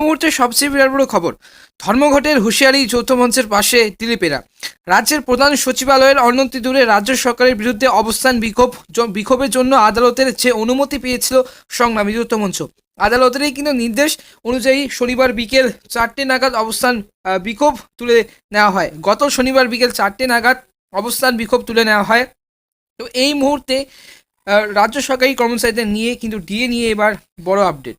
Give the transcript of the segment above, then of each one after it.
মুহূর্তে সবচেয়ে বিরাট বড় খবর, ধর্মঘটের হুঁশিয়ারি যৌথ মঞ্চের পাশে দিলীপেরা রাজ্যের প্রধান সচিবালয়ের অনতি দূরে রাজ্য সরকারের বিরুদ্ধে অবস্থান বিক্ষোভ বিক্ষোভের জন্য আদালতের যে অনুমতি পেয়েছিল সংগ্রামী যৌথ মঞ্চ। আদালতেরই কিন্তু নির্দেশ অনুযায়ী শনিবার বিকেল চারটে নাগাদ অবস্থান বিক্ষোভ তুলে নেওয়া হয়। গত শনিবার বিকেল চারটে নাগাদ অবস্থান বিক্ষোভ তুলে নেওয়া হয়। তো এই মুহূর্তে রাজ্য সরকারি কর্মচারীদের নিয়ে কিন্তু ডিএ নিয়ে এবার বড় আপডেট।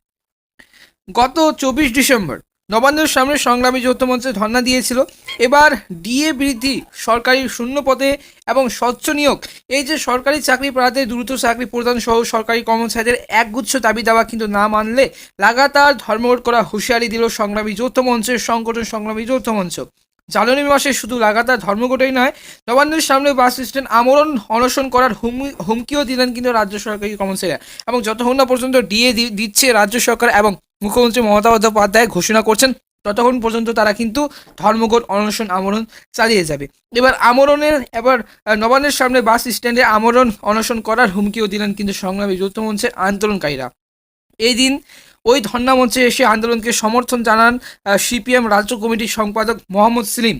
গত চব্বিশ ডিসেম্বর নবান্নের সামনে সংগ্রামী যৌথ মঞ্চে ধর্ণা দিয়েছিল। এবার ডিএ বৃদ্ধি সরকারি শূন্য পদে এবং স্বচ্ছ নিয়োগ। এই যে সরকারি চাকরি প্রার্থী দ্রুত চাকরি প্রদান সহ সরকারি কর্মচারীদের একগুচ্ছ দাবি দাওয়া কিন্তু না মানলে লাগাতার ধর্মঘট করা হুঁশিয়ারি দিল সংগ্রামী যৌথ মঞ্চের সংগঠন সংগ্রামী যৌথ মঞ্চ। জানুয়ারি মাসে শুধু লাগাতার ধর্মঘটেই নয়, নবান্নের সামনে বাস স্ট্যান্ড আমরণ অনশন করার হুমকি হুমকিও দিলেন কিন্তু রাজ্য সরকারি কর্মচারীরা। এবং যতক্ষণ না পর্যন্ত ডিএ দিচ্ছে রাজ্য সরকার এবং মুখ্যমন্ত্রী মমতা বন্দ্যোপাধ্যায় ঘোষণা করছেন, ততক্ষণ পর্যন্ত তারা কিন্তু ধর্মঘট, অনশন, আমরণ চালিয়ে যাবে। এবার আমরণের, এবার নবান্নের সামনে বাস স্ট্যান্ডে আমরণ, অনশন করার হুমকিও দিলেন কিন্তু সংগ্রামী যৌথ মঞ্চের আন্দোলনকারীরা। এই দিন ওই ধর্ণা মঞ্চে এসে আন্দোলনকে সমর্থন জানান সিপিএম রাজ্য কমিটির সম্পাদক মোহাম্মদ সেলিম।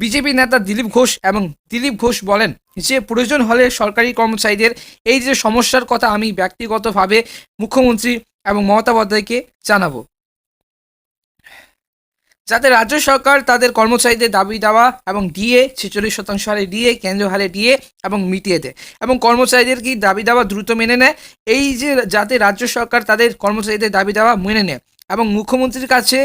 বিজেপি নেতা দিলীপ ঘোষ এবং দিলীপ ঘোষ বলেন, যে প্রয়োজন হলে সরকারি কর্মচারীদের, এই যে সমস্যার কথা আমি ব্যক্তিগতভাবে মুখ্যমন্ত্রী এবং মমতা বন্দ্যোপাধ্যায়কে জানাব। যাতে রাজ্য সরকার তাদের কর্মচারীদের দাবি দেওয়া এবং ডিএ ছেচল্লিশ শতাংশ হারে ডিএ কেন্দ্রীয় হারে ডিএ এবং মিটিয়ে দেয়। এবং কর্মচারীদের কি দাবি দেওয়া দ্রুত মেনে নেয়? এই যে যাতে রাজ্য সরকার তাদের কর্মচারীদের দাবি দেওয়া মেনে নেয়। এবং মুখ্যমন্ত্রীর কাছে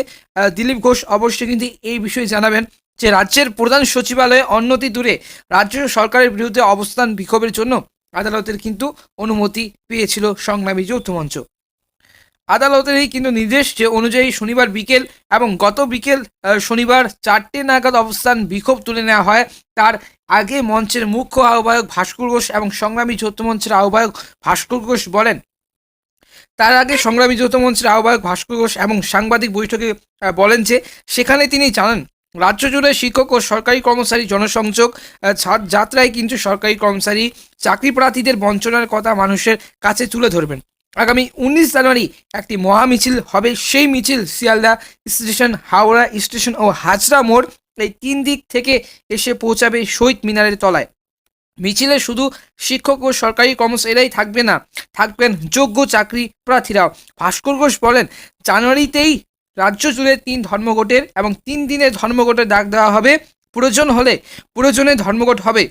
দিলীপ ঘোষ অবশ্যই কিন্তু এই বিষয়ে জানাবেন যে রাজ্যের প্রধান সচিবালয়ে অন্যতি দূরে রাজ্য সরকারের বিরুদ্ধে অবস্থান বিক্ষোভের জন্য আদালতের কিন্তু অনুমতি পেয়েছিল সংগ্রামী যৌথ মঞ্চ। আদালতেরই কিন্তু নির্দেশ যে অনুযায়ী শনিবার বিকেল এবং গত বিকেল শনিবার চারটে নাগাদ অবস্থান বিক্ষোভ তুলে নেওয়া হয়। তার আগে মঞ্চের মুখ্য আহ্বায়ক ভাস্কর ঘোষ এবং সংগ্রামী যৌথ মঞ্চের আহ্বায়ক ভাস্কর ঘোষ বলেন, তার আগে সংগ্রামী যৌথ মঞ্চের আহ্বায়ক ভাস্কর ঘোষ এবং সাংবাদিক বৈঠকে বলেন যে সেখানে তিনি জানান, রাজ্য জুড়ে শিক্ষক ও সরকারি কর্মচারী জনসংযোগ যাত্রায় কিন্তু সরকারি কর্মচারী চাকরি প্রার্থীদের বঞ্চনার কথা মানুষের কাছে তুলে ধরবেন। আগামী উনিশ জানুয়ারি একটি মহা মিছিল হবে। সেই মিছিল শিয়ালদা স্টেশন, হাওড়া স্টেশন ও হাজরা মোড় এই তিন দিক থেকে এসে পৌঁছাবে শহীদ মিনারের তলায়। মিছিলে শুধু শিক্ষক ও সরকারি কর্মচারীরাই থাকবে না, থাকবেন যোগ্য চাকরি প্রার্থীরাও। ভাস্কর ঘোষ বলেন, জানুয়ারিতেই রাজ্য জুড়ে তিন ধর্মঘটের এবং তিন দিনের ধর্মঘটের ডাক দেওয়া হবে। প্রয়োজন হলে প্রয়োজনে ধর্মঘট হবে।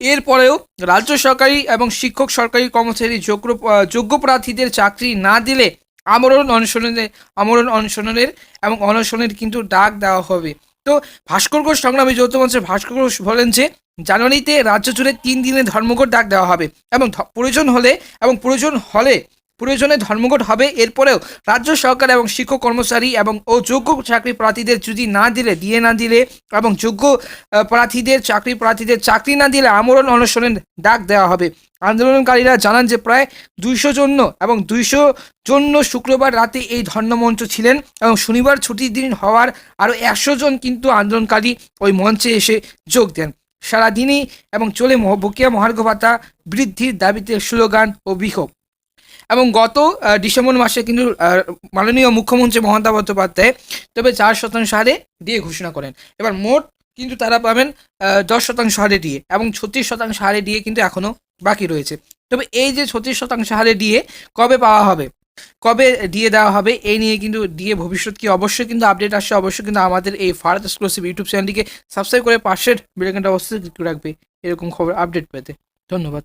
এরপরেও রাজ্য সরকারি এবং শিক্ষক সরকারি কর্মচারী যোগ্য যোগ্য প্রার্থীদের চাকরি না দিলে আমরণ অনশনের আমরণ অনশনের এবং অনশনের কিন্তু ডাক দেওয়া হবে। তো ভাস্কর ঘোষ সংগ্রামী যৌথ মঞ্চের ভাস্কর ঘোষ বলেন যে, জানুয়ারিতে রাজ্য জুড়ে তিন দিনের ধর্মঘট ডাক দেওয়া হবে এবং প্রয়োজন হলে এবং প্রয়োজন হলে প্রয়োজনে ধর্মঘট হবে। এরপরেও রাজ্য সরকার এবং শিক্ষক কর্মচারী এবং ও যোগ্য চাকরি প্রার্থীদের যদি না দিলে, দিয়ে না দিলে এবং যোগ্য প্রার্থীদের, চাকরি প্রার্থীদের চাকরি না দিলে আমরণ অনশনের ডাক দেওয়া হবে। আন্দোলনকারীরা জানান যে প্রায় দুইশো জন্য এবং দুইশো জন্য শুক্রবার রাতে এই ধর্ণমঞ্চ ছিলেন এবং শনিবার ছুটির দিন হওয়ার আরও একশো জন কিন্তু আন্দোলনকারী ওই মঞ্চে এসে যোগ দেন। সারাদিনই এবং চলে বকেয়া মহার্ঘ ভাতা বৃদ্ধির দাবিতে স্লোগান ও বিক্ষোভ। এবং গত ডিসেম্বর মাসে কিন্তু মাননীয় মুখ্যমন্ত্রী মমতা বন্দ্যোপাধ্যায় তবে চার শতাংশ হারে দিয়ে ঘোষণা করেন। এবার মোট কিন্তু তারা পাবেন দশ শতাংশ হারে দিয়ে এবং ছত্রিশ শতাংশ হারে দিয়ে কিন্তু এখনও বাকি রয়েছে। তবে এই যে ছত্রিশ শতাংশ হারে দিয়ে কবে পাওয়া হবে, কবে দিয়ে দেওয়া হবে, এই নিয়ে কিন্তু দিয়ে ভবিষ্যৎ কি অবশ্যই কিন্তু আপডেট আসছে, অবশ্যই কিন্তু আমাদের এই ফার্স্ট এক্সক্লুসিভ ইউটিউব চ্যানেলটিকে সাবস্ক্রাইব করে পাশের বেলাইকনটা অবশ্যই রাখবে, এরকম খবর আপডেট পেতে। ধন্যবাদ।